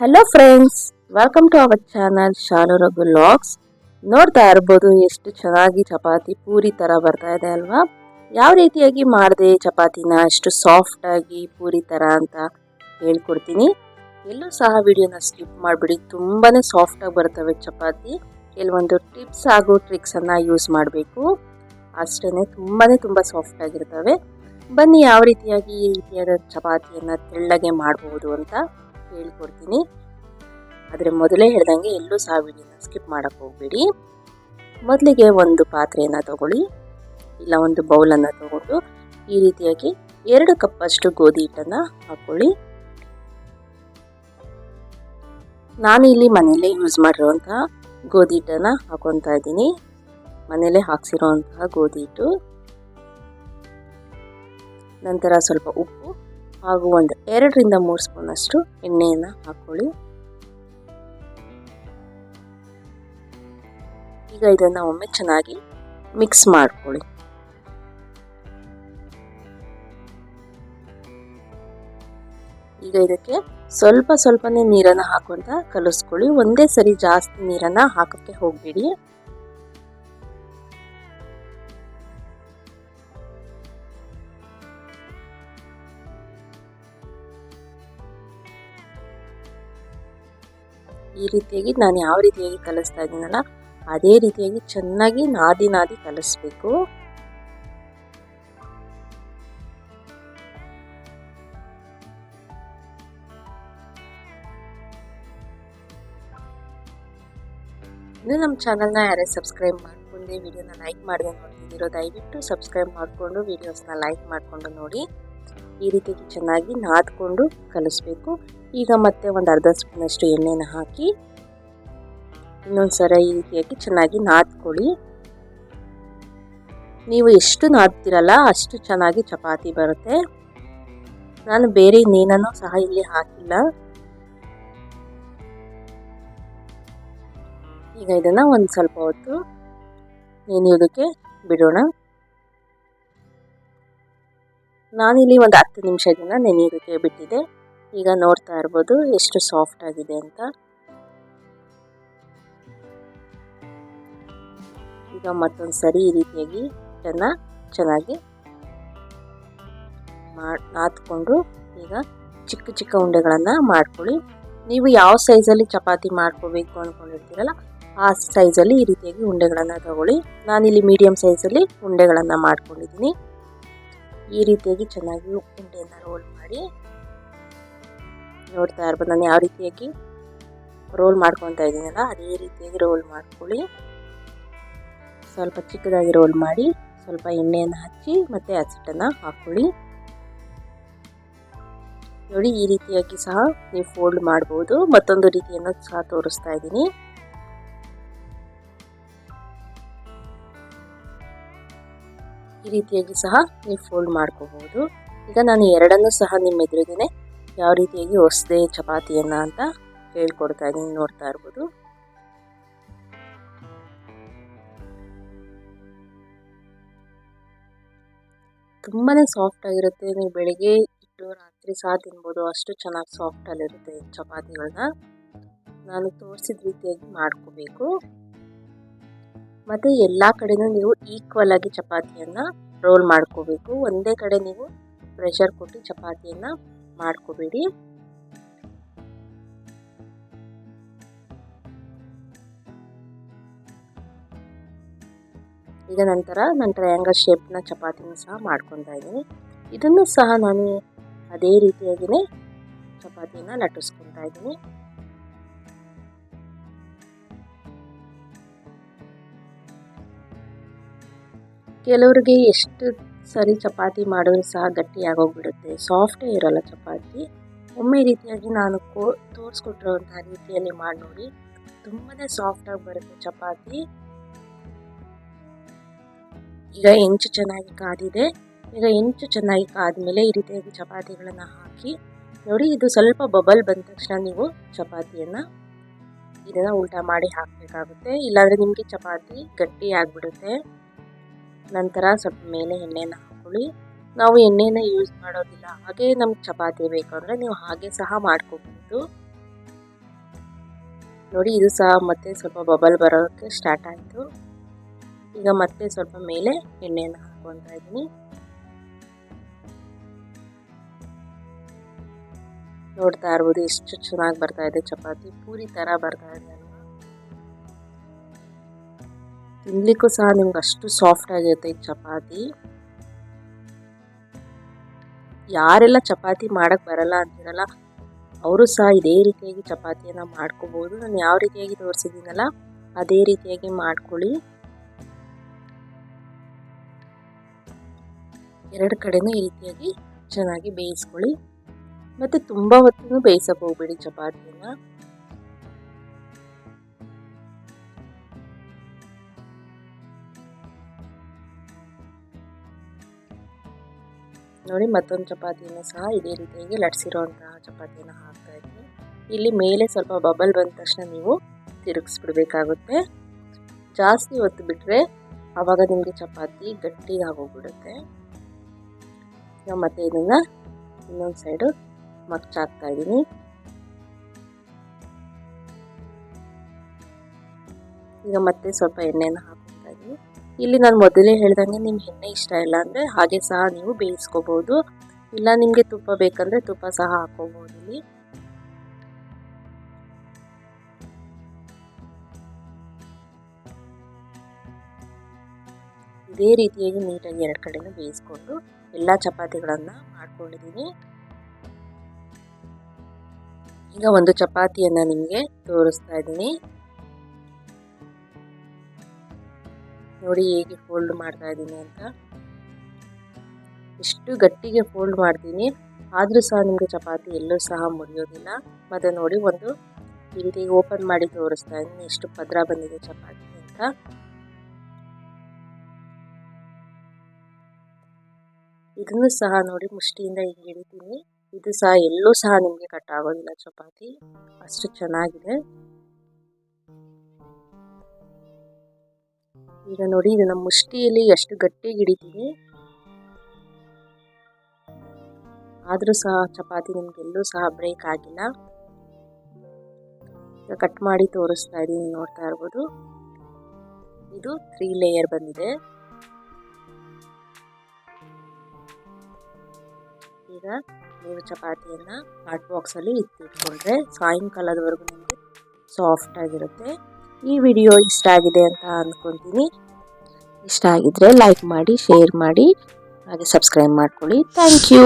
Hello friends welcome to our channel Shalu Raghu logs ನೋಡ್ತಾ ಇರ್ಬೋದು, ಎಷ್ಟು ಚೆನ್ನಾಗಿ ಚಪಾತಿ ಪೂರಿ ಥರ ಬರ್ತಾ ಇದೆ ಅಲ್ವಾ? ಯಾವ ರೀತಿಯಾಗಿ ಮಾಡಿದೆ ಚಪಾತಿನ ಎಷ್ಟು ಸಾಫ್ಟ್ ಆಗಿ ಪೂರಿ ಥರ ಅಂತ ಹೇಳ್ಕೊಡ್ತೀನಿ. ಎಲ್ಲೂ ಸಹ ವಿಡಿಯೋನ ಸ್ಕಿಪ್ ಮಾಡಿಬಿಡಿ ತುಂಬಾ ಸಾಫ್ಟಾಗಿ ಬರ್ತವೆ ಚಪಾತಿ. ಕೆಲವೊಂದು ಟಿಪ್ಸ್ ಹಾಗೂ ಟ್ರಿಕ್ಸನ್ನು ಯೂಸ್ ಮಾಡಬೇಕು. ಅಷ್ಟೇ ತುಂಬಾ ತುಂಬ ಸಾಫ್ಟಾಗಿರ್ತವೆ ಬನ್ನಿ, ಯಾವ ರೀತಿಯಾಗಿ ಈ ರೀತಿಯಾದ ಚಪಾತಿಯನ್ನು ತೆಳ್ಳಗೆ ಮಾಡಬಹುದು ಅಂತ. ಹೇಳ್ಕೊಡ್ತೀನಿ. ಆದರೆ ಮೊದಲೇ ಹೇಳ್ದಂಗೆ ಎಲ್ಲೂ ಸಹ ವಿಡಿಯೋನ ಸ್ಕಿಪ್ ಮಾಡೋಕ್ಕೆ ಹೋಗಬೇಡಿ. ಮೊದಲಿಗೆ ಒಂದು ಪಾತ್ರೆಯನ್ನು ತಗೊಳ್ಳಿ, ಇಲ್ಲ ಒಂದು ಬೌಲನ್ನು ತಗೊಂಡು ಈ ರೀತಿಯಾಗಿ ಎರಡು ಕಪ್ಪಷ್ಟು ಗೋಧಿ ಹಿಟ್ಟನ್ನು ಹಾಕ್ಕೊಳ್ಳಿ ನಾನು ಇಲ್ಲಿ ಮನೆಯಲ್ಲೇ ಯೂಸ್ ಮಾಡಿರುವಂತಹ ಗೋಧಿ ಹಿಟ್ಟನ್ನು ಹಾಕೊತಾ ಇದ್ದೀನಿ. ಮನೆಯಲ್ಲೇ ಹಾಕ್ಸಿರೋಂತಹ ಗೋಧಿ ಹಿಟ್ಟು. ನಂತರ ಸ್ವಲ್ಪ ಉಪ್ಪು. ಹಾಗೂ ಒಂದು ಎರಡರಿಂದ ಮೂರು ಸ್ಪೂನಷ್ಟು ಎಣ್ಣೆಯನ್ನು ಹಾಕ್ಕೊಳ್ಳಿ ಈಗ ಇದನ್ನು ಒಮ್ಮೆ ಚೆನ್ನಾಗಿ ಮಿಕ್ಸ್ ಮಾಡ್ಕೊಳ್ಳಿ. ಈಗ ಇದಕ್ಕೆ ಸ್ವಲ್ಪ ಸ್ವಲ್ಪನೇ ನೀರನ್ನು ಹಾಕುವಂತ ಕಲಿಸ್ಕೊಳ್ಳಿ. ಒಂದೇ ಸರಿ ಜಾಸ್ತಿ ನೀರನ್ನು ಹಾಕೋಕ್ಕೆ ಹೋಗಬೇಡಿ. ಈ ರೀತಿಯಾಗಿ ನಾನು ಯಾವ ರೀತಿಯಾಗಿ ಕಲಿಸ್ತಾ ಇದ್ದೀನಲ್ಲ, ಅದೇ ರೀತಿಯಾಗಿ ಚೆನ್ನಾಗಿ ನಾದಿ ನಾದಿ ಕಲಿಸ್ಬೇಕು. ಇನ್ನು ನಮ್ಮ ಚಾನಲ್ನ ಯಾರೇ ಸಬ್ಸ್ಕ್ರೈಬ್ ಮಾಡ್ಕೊಂಡೆ, ವಿಡಿಯೋನ ಲೈಕ್ ಮಾಡಿದೆ ನೋಡ್ತಿದ್ದೀರೋ, ದಯವಿಟ್ಟು ಸಬ್ಸ್ಕ್ರೈಬ್ ಮಾಡಿಕೊಂಡು, ವಿಡಿಯೋಸ್ನ ಲೈಕ್ ಮಾಡಿಕೊಂಡು ನೋಡಿ. ಈ ರೀತಿಯಾಗಿ ಚೆನ್ನಾಗಿ ನಾದ್ಕೊಂಡು ಕಲಿಸ್ಬೇಕು. ಈಗ ಮತ್ತೆ ಒಂದು ಅರ್ಧ ಸ್ಪೂನಷ್ಟು ಎಣ್ಣೆನ ಹಾಕಿ, ಇನ್ನೊಂದು ಸರ ಈ ರೀತಿಯಾಗಿ ಚೆನ್ನಾಗಿ ನಾದ್ಕೊಳ್ಳಿ. ನೀವು ಎಷ್ಟು ನಾದ್ತಿರಲ್ಲ ಅಷ್ಟು ಚೆನ್ನಾಗಿ ಚಪಾತಿ ಬರುತ್ತೆ. ನಾನು ಬೇರೆ ಇನ್ನೇನನ್ನು ಸಹ ಇಲ್ಲಿ ಹಾಕಿಲ್ಲ. ಈಗ ಇದನ್ನು ಒಂದು ಸ್ವಲ್ಪ ಹೊತ್ತು ನೆನೆಯೋದಕ್ಕೆ ಬಿಡೋಣ. ನಾನಿಲ್ಲಿ ಒಂದು ಹತ್ತು ನಿಮಿಷದಿಂದ ನೆನೆಯೋದಕ್ಕೆ ಬಿಟ್ಟಿದ್ದೆ. ಈಗ ನೋಡ್ತಾ ಇರ್ಬೋದು ಎಷ್ಟು ಸಾಫ್ಟ್ ಆಗಿದೆ ಅಂತ. ಈಗ ಮತ್ತೊಂದು ಸರಿ ಈ ರೀತಿಯಾಗಿ ಇದನ್ನು ಚೆನ್ನಾಗಿ ಮಾಡಿ ಈಗ ಚಿಕ್ಕ ಚಿಕ್ಕ ಉಂಡೆಗಳನ್ನು ಮಾಡ್ಕೊಳ್ಳಿ. ನೀವು ಯಾವ ಸೈಜಲ್ಲಿ ಚಪಾತಿ ಮಾಡ್ಕೋಬೇಕು ಅಂದ್ಕೊಂಡಿರ್ತೀರಲ್ಲ ಆ ಸೈಜಲ್ಲಿ ಈ ರೀತಿಯಾಗಿ ಉಂಡೆಗಳನ್ನು ತಗೊಳ್ಳಿ. ನಾನಿಲ್ಲಿ ಮೀಡಿಯಮ್ ಸೈಜಲ್ಲಿ ಉಂಡೆಗಳನ್ನು ಮಾಡ್ಕೊಂಡಿದ್ದೀನಿ. ಈ ರೀತಿಯಾಗಿ ಚೆನ್ನಾಗಿ ಉಂಡೆಯನ್ನು ರೋಲ್ ಮಾಡಿ ನೋಡ್ತಾ ಇರ್ಬೋದು. ನಾನು ಯಾವ ರೀತಿಯಾಗಿ ರೋಲ್ ಮಾಡ್ಕೊತಾ ಇದ್ದೀನಲ್ಲ, ಅದೇ ರೀತಿಯಾಗಿ ರೋಲ್ ಮಾಡ್ಕೊಳ್ಳಿ. ಸ್ವಲ್ಪ ಚಿಕ್ಕದಾಗಿ ರೋಲ್ ಮಾಡಿ, ಸ್ವಲ್ಪ ಎಣ್ಣೆಯನ್ನು ಹಚ್ಚಿ ಮತ್ತು ಹಸಿಟ್ಟನ್ನು ಹಾಕ್ಕೊಳ್ಳಿ ನೋಡಿ, ಈ ರೀತಿಯಾಗಿ ಸಹ ನೀವು ಫೋಲ್ಡ್ ಮಾಡ್ಬೋದು. ಮತ್ತೊಂದು ರೀತಿಯನ್ನು ಸಹ ತೋರಿಸ್ತಾ ಇದ್ದೀನಿ. ಈ ರೀತಿಯಾಗಿ ಸಹ ನೀವು ಫೋಲ್ಡ್ ಮಾಡ್ಕೋಬಹುದು ಈಗ ನಾನು ಎರಡನ್ನೂ ಸಹ ನಿಮ್ಮ ಎದುರಿಗೇನೆ ಯಾವ ರೀತಿಯಾಗಿ ಹೊಸದೆ ಚಪಾತಿಯನ್ನು ಅಂತ ಹೇಳ್ಕೊಡ್ತಾ ಇದ್ದೀನಿ, ನೋಡ್ತಾ ಇರ್ಬೋದು. ತುಂಬಾ ಸಾಫ್ಟ್ ಆಗಿರುತ್ತೆ. ನೀವು ಬೆಳಿಗ್ಗೆ ಇಟ್ಟು ರಾತ್ರಿ ಸಹ ತಿನ್ಬೋದು. ಅಷ್ಟು ಚೆನ್ನಾಗಿ ಸಾಫ್ಟಲ್ಲಿರುತ್ತೆ ಚಪಾತಿಗಳನ್ನ ನಾನು ತೋರಿಸಿದ ರೀತಿಯಾಗಿ ಮಾಡ್ಕೋಬೇಕು. ಮತ್ತು ಎಲ್ಲ ಕಡೆನೂ ನೀವು ಈಕ್ವಲ್ ಆಗಿ ಚಪಾತಿಯನ್ನು ರೋಲ್ ಮಾಡ್ಕೋಬೇಕು. ಒಂದೇ ಕಡೆ ನೀವು ಪ್ರೆಷರ್ ಕೊಟ್ಟು ಚಪಾತಿಯನ್ನು ಮಾಡ್ಕೋಬೇಡಿ. ಈಗ ನಂತರ ನಾನು ಟ್ರಯಾಂಗಲ್ ಶೇಪ್ನ ಚಪಾತಿನ ಸಹ ಮಾಡ್ಕೊತಾ ಇದ್ದೀನಿ ಇದನ್ನು ಸಹ ನಾನು ಅದೇ ರೀತಿಯಾಗಿಯೇ ಚಪಾತಿನ ನಟಿಸ್ಕೊತಾ ಇದ್ದೀನಿ ಕೆಲವರಿಗೆ ಎಷ್ಟು ಸರಿ, ಚಪಾತಿ ಮಾಡಿದ್ರು ಸಹ ಗಟ್ಟಿಯಾಗೋಗ್ಬಿಡುತ್ತೆ. ಸಾಫ್ಟೇ ಇರೋಲ್ಲ ಚಪಾತಿ. ಒಮ್ಮೆ ರೀತಿಯಾಗಿ ನಾನು ಕೋ ತೋರಿಸ್ಕೊಟ್ಟಿರುವಂತಹ ರೀತಿಯಲ್ಲಿ ಮಾಡಿ ನೋಡಿ. ತುಂಬಾ ಸಾಫ್ಟಾಗಿ ಬರುತ್ತೆ ಚಪಾತಿ. ಈಗ ಹೆಂಚು ಚೆನ್ನಾಗಿ ಕಾದಿದೆ. ಈಗ ಹೆಂಚು ಚೆನ್ನಾಗಿ ಕಾದ್ಮೇಲೆ ಈ ರೀತಿಯಾಗಿ ಚಪಾತಿಗಳನ್ನು ಹಾಕಿ ನೋಡಿ, ಇದು ಸ್ವಲ್ಪ ಬಬಲ್ ಬಂದ ತಕ್ಷಣ ನೀವು ಚಪಾತಿಯನ್ನು ಇದನ್ನು ಉಲ್ಟಾ ಮಾಡಿ ಹಾಕಬೇಕಾಗುತ್ತೆ. ಇಲ್ಲಾಂದರೆ ನಿಮಗೆ ಚಪಾತಿ ಗಟ್ಟಿ ಆಗಿಬಿಡುತ್ತೆ. ನಂತರ ಸ್ವಲ್ಪ ಮೇಲೆ ಎಣ್ಣೆನ ಹಾಕ್ಕೊಳ್ಳಿ ನಾವು ಎಣ್ಣೆನ ಯೂಸ್ ಮಾಡೋದಿಲ್ಲ, ಹಾಗೆ ನಮ್ಗೆ ಚಪಾತಿ ಬೇಕು ಅಂದರೆ ನೀವು ಹಾಗೆ ಸಹ ಮಾಡ್ಕೋಬಹುದು ನೋಡಿ ಇದು ಸಹ ಮತ್ತೆ ಸ್ವಲ್ಪ ಬಬಲ್ ಬರೋಕ್ಕೆ ಸ್ಟಾರ್ಟ್ ಆಯಿತು. ಈಗ ಮತ್ತೆ ಸ್ವಲ್ಪ ಮೇಲೆ ಎಣ್ಣೆಯನ್ನು ಹಾಕೊತಾ ಇದ್ದೀನಿ. ನೋಡ್ತಾ ಇರ್ಬೋದು ಎಷ್ಟು ಚೆನ್ನಾಗಿ ಬರ್ತಾ ಇದೆ ಚಪಾತಿ. ಪೂರಿ ಥರ ಬರ್ತಾ ಇದೆ. ಅಲ್ವಾ ತಿನ್ಲಿಕ್ಕೂ ಸಹ ನಿಮ್ಗೆ ಅಷ್ಟು ಸಾಫ್ಟ್ ಆಗಿರುತ್ತೆ ಈ ಚಪಾತಿ. ಯಾರೆಲ್ಲ ಚಪಾತಿ ಮಾಡಕ್ ಬರಲ್ಲ ಅಂತಿರಲ್ಲ ಅವರು ಸಹ ಇದೇ ರೀತಿಯಾಗಿ ಚಪಾತಿಯನ್ನು ಮಾಡ್ಕೋಬೋದು. ನಾನು ಯಾವ ರೀತಿಯಾಗಿ ತೋರಿಸಿದ್ದೀನಲ್ಲ, ಅದೇ ರೀತಿಯಾಗಿ ಮಾಡ್ಕೊಳ್ಳಿ. ಎರಡು ಕಡೆನೂ ಈ ರೀತಿಯಾಗಿ ಚೆನ್ನಾಗಿ ಬೇಯಿಸ್ಕೊಳ್ಳಿ. ಮತ್ತು ತುಂಬ ಹೊತ್ತು ಬೇಯಿಸಕ್ಕೆ ಹೋಗ್ಬೇಡಿ ಚಪಾತಿನ ನೋಡಿ ಮತ್ತೊಂದು ಚಪಾತಿಯನ್ನು ಸಹ ಇದೇ ರೀತಿಯಾಗಿ ಲಟ್ಸಿರೋಂತಹ ಚಪಾತಿಯನ್ನು ಹಾಕ್ತಾ ಇದ್ದೀನಿ ಇಲ್ಲಿ ಮೇಲೆ ಸ್ವಲ್ಪ ಬಬಲ್ ಬಂದ ತಕ್ಷಣ ನೀವು ತಿರುಗಿಸ್ಬಿಡ್ಬೇಕಾಗುತ್ತೆ. ಜಾಸ್ತಿ ಹೊತ್ತು ಬಿಟ್ಟರೆ ಆವಾಗ ನಿಮಗೆ ಚಪಾತಿ ಗಟ್ಟಿಗೆ ಆಗೋಗ್ಬಿಡುತ್ತೆ. ನಾವು ಮತ್ತೆ ಇದನ್ನು ಇನ್ನೊಂದು ಸೈಡು ಮಗ್ಚಾಕ್ತಾ ಇದ್ದೀನಿ. ಈಗ ಮತ್ತೆ ಸ್ವಲ್ಪ ಎಣ್ಣೆನ ಇಲ್ಲಿ ನಾನು ಮೊದಲೇ ಹೇಳ್ದಂಗೆ ನಿಮ್ಗೆ ಎಣ್ಣೆ ಇಷ್ಟ ಇಲ್ಲ ಅಂದರೆ ಹಾಗೆ ಸಹ ನೀವು ಬೇಯಿಸ್ಕೋಬೋದು. ಇಲ್ಲ ನಿಮಗೆ ತುಪ್ಪ ಬೇಕಂದರೆ ತುಪ್ಪ ಸಹ ಹಾಕೋಬೋದು ಇಲ್ಲಿ. ಇದೇ ರೀತಿಯಾಗಿ ನೀಟಾಗಿ ಎರಡು ಕಡೆನೂ ಬೇಯಿಸ್ಕೊಂಡು ಎಲ್ಲ ಚಪಾತಿಗಳನ್ನು ಮಾಡ್ಕೊಂಡಿದ್ದೀನಿ. ಈಗ ಒಂದು ಚಪಾತಿಯನ್ನು ನಿಮಗೆ ತೋರಿಸ್ತಾ ಇದ್ದೀನಿ. ನೋಡಿ ಹೇಗೆ ಫೋಲ್ಡ್ ಮಾಡ್ತಾ ಇದ್ದೀನಿ ಅಂತ. ಎಷ್ಟು ಗಟ್ಟಿಗೆ ಫೋಲ್ಡ್ ಮಾಡ್ತೀನಿ. ಆದರೂ ಸಹ ನಿಮಗೆ ಚಪಾತಿ ಎಲ್ಲೂ ಸಹ ಮುರಿಯೋದಿಲ್ಲ. ಮತ್ತು ನೋಡಿ ಒಂದು ಈ ಓಪನ್ ಮಾಡಿ ತೋರಿಸ್ತಾ ಇದ್ದೀನಿ ಎಷ್ಟು ಪದ್ರ ಬಂದಿದೆ ಚಪಾತಿ ಅಂತ. ಇದನ್ನು ಸಹ ನೋಡಿ ಮುಷ್ಟಿಯಿಂದ ಹಿಂಗೆ ಹಿಡಿತೀನಿ. ಇದು ಸಹ ಎಲ್ಲೂ ಸಹ ನಿಮಗೆ ಕಟ್ ಆಗೋದಿಲ್ಲ ಚಪಾತಿ. ಅಷ್ಟು ಚೆನ್ನಾಗಿದೆ. ಈಗ ನೋಡಿ, ಇದು ನಮ್ಮ ಮುಷ್ಟಿಯಲ್ಲಿ ಎಷ್ಟು ಗಟ್ಟಿಗೆ ಹಿಡಿತಿದೆ. ಆದರೂ ಸಹ ಚಪಾತಿ ನಿಮಗೆಲ್ಲೂ ಸಹ ಬ್ರೇಕ್ ಆಗಿಲ್ಲ. ಈಗ ಕಟ್ ಮಾಡಿ ತೋರಿಸ್ತಾ ಇದ್ದೀನಿ, ನೋಡ್ತಾ ಇರ್ಬೋದು. ಇದು ತ್ರೀ ಲೇಯರ್ ಬಂದಿದೆ. ಈಗ ನೀವು ಚಪಾತಿಯನ್ನು ಹಾಟ್ ಬಾಕ್ಸಲ್ಲಿ ಇತ್ತಿಟ್ಕೊಂಡ್ರೆ ಸಾಯಂಕಾಲದವರೆಗೂ ನಿಮಗೆ ಸಾಫ್ಟ್ ಆಗಿರುತ್ತೆ. ಈ ವಿಡಿಯೋ ಇಷ್ಟ ಆಗಿದೆ ಅಂತ ಅಂದ್ಕೊತೀನಿ ಇಷ್ಟ ಆಗಿದ್ರೆ ಲೈಕ್ ಮಾಡಿ ಶೇರ್ ಮಾಡಿ, ಹಾಗೆ ಸಬ್ಸ್ಕ್ರೈಬ್ ಮಾಡ್ಕೊಳ್ಳಿ. Thank you